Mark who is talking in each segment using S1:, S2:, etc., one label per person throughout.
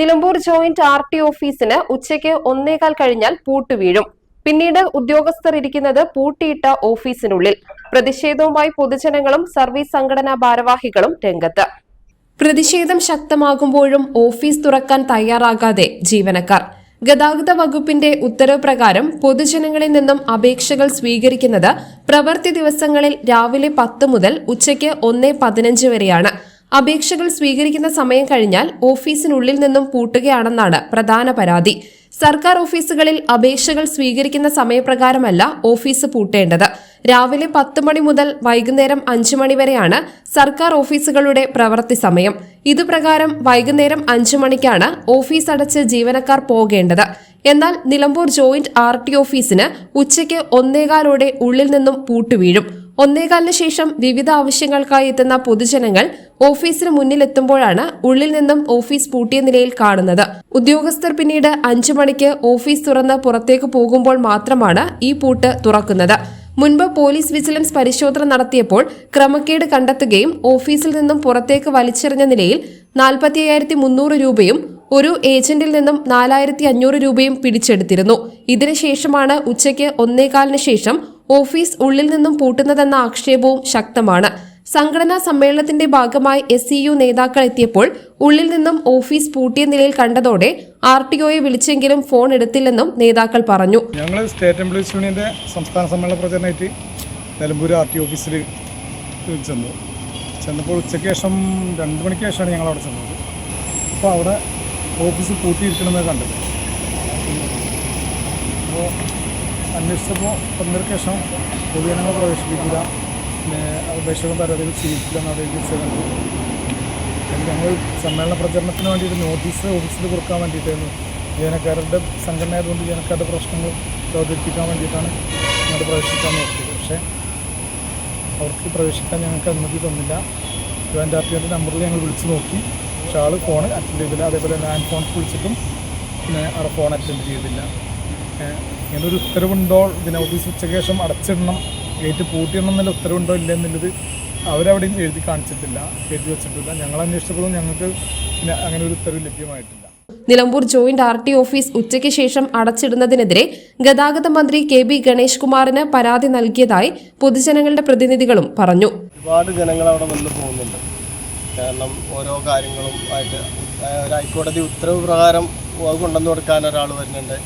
S1: Nilambur joint R T ഓഫീസിന് ഉച്ചയ്ക്ക് ഒന്നേകാൽ കഴിഞ്ഞാൽ പൂട്ട് വീഴും. പിന്നീട് ഉദ്യോഗസ്ഥർ ഇരിക്കുന്നത് പൂട്ടിയിട്ട ഓഫീസിനുള്ളിൽ. പ്രതിഷേധവുമായി പൊതുജനങ്ങളും സർവീസ് സംഘടനാ ഭാരവാഹികളും രംഗത്ത്. പ്രതിഷേധം ശക്തമാകുമ്പോഴും ഓഫീസ് തുറക്കാൻ തയ്യാറാകാതെ ജീവനക്കാർ. ഗതാഗത വകുപ്പിന്റെ ഉത്തരവ് പ്രകാരം പൊതുജനങ്ങളിൽ നിന്നും അപേക്ഷകൾ സ്വീകരിക്കുന്നത് പ്രവൃത്തി ദിവസങ്ങളിൽ രാവിലെ പത്ത് മുതൽ ഉച്ചയ്ക്ക് ഒന്ന് പതിനഞ്ച് വരെയാണ്. അപേക്ഷകൾ സ്വീകരിക്കുന്ന സമയം കഴിഞ്ഞാൽ ഓഫീസിനുള്ളിൽ നിന്നും പൂട്ടുകയാണെന്നാണ് പ്രധാന പരാതി. സർക്കാർ ഓഫീസുകളിൽ അപേക്ഷകൾ സ്വീകരിക്കുന്ന സമയപ്രകാരമല്ല ഓഫീസ് പൂട്ടേണ്ടത്. രാവിലെ പത്ത് മണി മുതൽ വൈകുന്നേരം അഞ്ചു മണി വരെയാണ് സർക്കാർ ഓഫീസുകളുടെ പ്രവൃത്തി സമയം. ഇതുപ്രകാരം വൈകുന്നേരം അഞ്ചു മണിക്കാണ് ഓഫീസ് അടച്ച് ജീവനക്കാർ പോകേണ്ടത്. എന്നാൽ നിലമ്പൂർ ജോയിന്റ് ആർ ടി ഓഫീസിന് ഉച്ചയ്ക്ക് ഒന്നേകാലോടെ ഉള്ളിൽ നിന്നും പൂട്ടുവീഴും. ഒന്നേകാലിന് ശേഷം വിവിധ ആവശ്യങ്ങൾക്കായി എത്തുന്ന പൊതുജനങ്ങൾ ഓഫീസിന് മുന്നിലെത്തുമ്പോഴാണ് ഉള്ളിൽ നിന്നും ഓഫീസ് പൂട്ടിയ നിലയിൽ കാണുന്നത്. ഉദ്യോഗസ്ഥർ പിന്നീട് അഞ്ചു മണിക്ക് ഓഫീസ് തുറന്ന് പുറത്തേക്ക് പോകുമ്പോൾ മാത്രമാണ് ഈ പൂട്ട് തുറക്കുന്നത്. മുൻപ് പോലീസ് വിജിലൻസ് പരിശോധന നടത്തിയപ്പോൾ ക്രമക്കേട് കണ്ടെത്തുകയും ഓഫീസിൽ നിന്നും പുറത്തേക്ക് വലിച്ചെറിഞ്ഞ നിലയിൽ നാൽപ്പത്തി അയ്യായിരത്തി മുന്നൂറ് രൂപയും ഒരു ഏജന്റിൽ നിന്നും നാലായിരത്തി അഞ്ഞൂറ് രൂപയും പിടിച്ചെടുത്തിരുന്നു. ഇതിനുശേഷമാണ് ഉച്ചയ്ക്ക് ഒന്നേകാലിന് ശേഷം ഓഫീസ് ഉള്ളിൽ നിന്നും പൂട്ടുന്നതെന്ന ആക്ഷേപവും ശക്തമാണ്. സംഘടനാ സമ്മേളനത്തിന്റെ ഭാഗമായി എസ് സി യു നേതാക്കൾ എത്തിയപ്പോൾ ഉള്ളിൽ നിന്നും ഓഫീസ് പൂട്ടിയ നിലയിൽ കണ്ടതോടെ ആർ ടി ഒയെ വിളിച്ചെങ്കിലും ഫോൺ എടുത്തില്ലെന്നും നേതാക്കൾ പറഞ്ഞു.
S2: ഞങ്ങൾ സ്റ്റേറ്റ് എംപ്ലോയീസ് യൂണിയന്റെ സംസ്ഥാന സമ്മേളന പ്രചരണമായിട്ട് നിലമ്പൂർ ആർ ടി ഓഫീസിൽ ചെന്നു. ചെന്നപ്പോൾ ഉച്ചയ്ക്ക് ശേഷം രണ്ട് മണിക്ക് ശേഷമാണ് ഞങ്ങൾ അവിടെ ചെന്നത്. അപ്പോൾ അവിടെ ഓഫീസ് പൂട്ടിയിരിക്കണമെന്ന് കണ്ടത്. അപ്പോൾ അന്വേഷിച്ചപ്പോൾ പന്ത്രണ്ട് ശേഷം പൊതുജനങ്ങൾ പ്രവേശിപ്പിക്കില്ല. അപേക്ഷകൾ പരാതികൾ സ്വീകരിക്കില്ല എഴുതി വെച്ചതുകൊണ്ട് ഞങ്ങൾ സമ്മേളന പ്രചരണത്തിന് വേണ്ടിയിട്ട് നോട്ടീസ് ഓഫീസിൽ കൊടുക്കാൻ വേണ്ടിയിട്ടായിരുന്നു. ജീവനക്കാരുടെ സംഘടന ആയതുകൊണ്ട് ജീവനക്കാരുടെ പ്രശ്നങ്ങൾ അവതരിപ്പിക്കാൻ വേണ്ടിയിട്ടാണ് ഞങ്ങൾ പ്രവേശിക്കാൻ നോക്കിയത്. പക്ഷേ അവർക്ക് പ്രവേശിക്കാൻ ഞങ്ങൾക്ക് അനുമതി തന്നില്ല. ജോയിന്റ് ആർ നമ്പറിൽ ഞങ്ങൾ വിളിച്ച് നോക്കി. പക്ഷേ ആൾ ഫോൺ അറ്റൻഡ് ചെയ്തില്ല. അതേപോലെ ലാൻഡ് ഫോൺ വിളിച്ചിട്ടും പിന്നെ അവിടെ ഫോൺ അറ്റൻഡ് ചെയ്തില്ല. ഏഹ് ഒരു ഉത്തരവുണ്ടോ? ഇതിനെ ഓഫീസ് ഉച്ചയ്ക്ക് ശേഷം അടച്ചിടണം. ഗേറ്റ് പൂട്ടിയിടണം എന്നുള്ള ഉത്തരവുണ്ടോ ഇല്ല എന്നുള്ളത് അവരവിടെയും എഴുതി കാണിച്ചിട്ടില്ല എഴുതി വെച്ചിട്ടില്ല. ഞങ്ങൾ അന്വേഷിച്ചപ്പോഴും ഞങ്ങൾക്ക് പിന്നെ അങ്ങനെ ഒരു ഉത്തരവ് ലഭ്യമായിട്ടില്ല.
S1: Nilambur joint R T office ഉച്ചയ്ക്ക് ശേഷം അടച്ചിടുന്നതിനെതിരെ ഗതാഗത മന്ത്രി കെ ബി ഗണേഷ് കുമാറിന് പരാതി നൽകിയതായി പൊതുജനങ്ങളുടെ പ്രതിനിധികളും പറഞ്ഞു.
S3: ഒരുപാട് ജനങ്ങൾ അവിടെ വന്ന് പോകുന്നുണ്ട്. കാരണം ഓരോ കാര്യങ്ങളും ആയിട്ട് ഒരു ഹൈക്കോടതി ഉത്തരവ് പ്രകാരം കൊണ്ടുവന്നു കൊടുക്കാൻ ഒരാൾ വരുന്നുണ്ട്.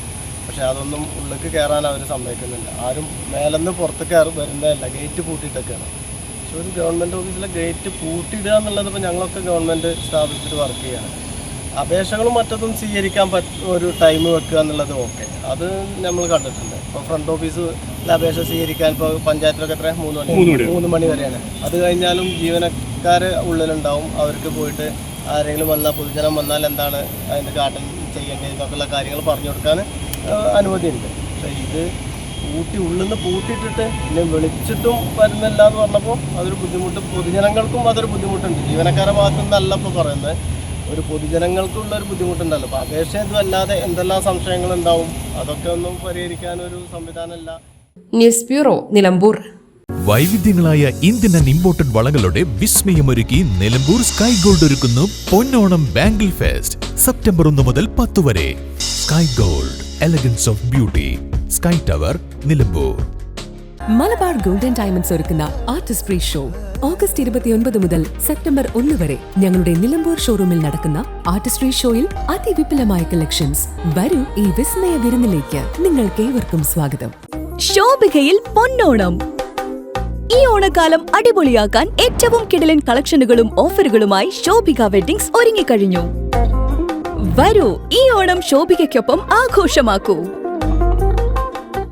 S3: പക്ഷെ അതൊന്നും ഉള്ളിലേക്ക് കയറാൻ അവർ സമ്മതിക്കുന്നില്ല. ആരും മേലെന്ന് പുറത്ത് കയറി വരുന്നതല്ല ഗേറ്റ് പൂട്ടിയിട്ടൊക്കെയാണ്. പക്ഷെ ഒരു ഗവൺമെന്റ് ഓഫീസിലെ ഗേറ്റ് പൂട്ടിയിടുക എന്നുള്ളത് ഇപ്പോൾ ഞങ്ങളൊക്കെ ഗവൺമെന്റ് സ്ഥാപിച്ചിട്ട് വർക്ക് ചെയ്യാണ്. അപേക്ഷകളും മറ്റതും സ്വീകരിക്കാൻ പറ്റ ഒരു ടൈം വെക്കുക എന്നുള്ളത് ഓക്കെ അത് നമ്മൾ കണ്ടിട്ടുണ്ട്. ഇപ്പോൾ ഫ്രണ്ട് ഓഫീസിൽ അപേക്ഷ സ്വീകരിക്കാൻ ഇപ്പോൾ പഞ്ചായത്തിലൊക്കെ എത്ര മൂന്ന് മണി. മൂന്ന് മണി വരെയാണ്. അത് കഴിഞ്ഞാലും ജീവനക്കാർ ഉള്ളിലുണ്ടാവും. അവർക്ക് പോയിട്ട് ആരെങ്കിലും വന്നാൽ പൊതുജനം വന്നാൽ എന്താണ് അതിന്റെ കാട്ടൻ ചെയ്യേണ്ടത് എന്നൊക്കെയുള്ള കാര്യങ്ങൾ പറഞ്ഞു കൊടുക്കാൻ അനുമതിയുണ്ട് പക്ഷേ ഇത് പൂട്ടി ഉള്ളിൽ നിന്ന് പൂട്ടിയിട്ടിട്ട് പിന്നെ വിളിച്ചിട്ടും വരുന്നില്ല എന്ന് പറഞ്ഞപ്പോൾ അതൊരു ബുദ്ധിമുട്ട്. പൊതുജനങ്ങൾക്കും അതൊരു ബുദ്ധിമുട്ടുണ്ട്. ജീവനക്കാരുടെ ഭാഗത്തു നിന്നല്ല ഇപ്പോൾ പറയുന്നത്. ഒരു പൊതുജനങ്ങൾക്കുള്ള ഒരു ബുദ്ധിമുട്ടുണ്ടല്ലോ. അപ്പോൾ അപേക്ഷ ഇതുമല്ലാതെ എന്തെല്ലാം സംശയങ്ങളുണ്ടാവും? അതൊക്കെ ഒന്നും പരിഹരിക്കാനൊരു സംവിധാനമല്ല.
S1: News bureau Nilambur.
S4: വൈവിധ്യങ്ങളായ Indian and imported വളകളുടെ വിസ്മയമൊരുക്കി നിലമ്പൂർ സ്കൈ ഗോൾഡ് ഒരുക്കുന്നു പൊന്നോണം ബാംഗിൾ ഫെസ്റ്റ്. സെപ്റ്റംബർ ഒന്ന് മുതൽ പത്ത് വരെ. Sky gold. Elegance of beauty sky tower Nilambur
S5: Malabar golden diamonds ഒരുക്കുന്ന ആർട്ടിസ്റ്റ് ഫ്രീ ഷോ ഓഗസ്റ്റ് ഇരുപത്തിയൊൻപത് മുതൽ സെപ്റ്റംബർ ഒന്ന് വരെ ഞങ്ങളുടെ നിലമ്പൂർ ഷോറൂമിൽ നടക്കുന്ന ആർട്ടിസ്റ്റ് ഫ്രീ ഷോയിൽ അതിവിപുലമായ കളക്ഷൻസ് വരൂ ഈ വിസ്മയ വിരുന്നിലേക്ക്. നിങ്ങൾക്ക് ഏവർക്കും സ്വാഗതം.
S6: ശോഭികയിൽ പൊന്നോണം. ഈ ഓണക്കാലം അടിപൊളിയാക്കാൻ ഏറ്റവും കിടലൻ കളക്ഷനുകളും ഓഫറുകളുമായി ശോഭിക വെഡിങ്സ് ഒരുങ്ങിക്കഴിഞ്ഞു. വരൂ. ഈ ഓണം ശോഭികയ്ക്കൊപ്പം ആഘോഷമാക്കൂ.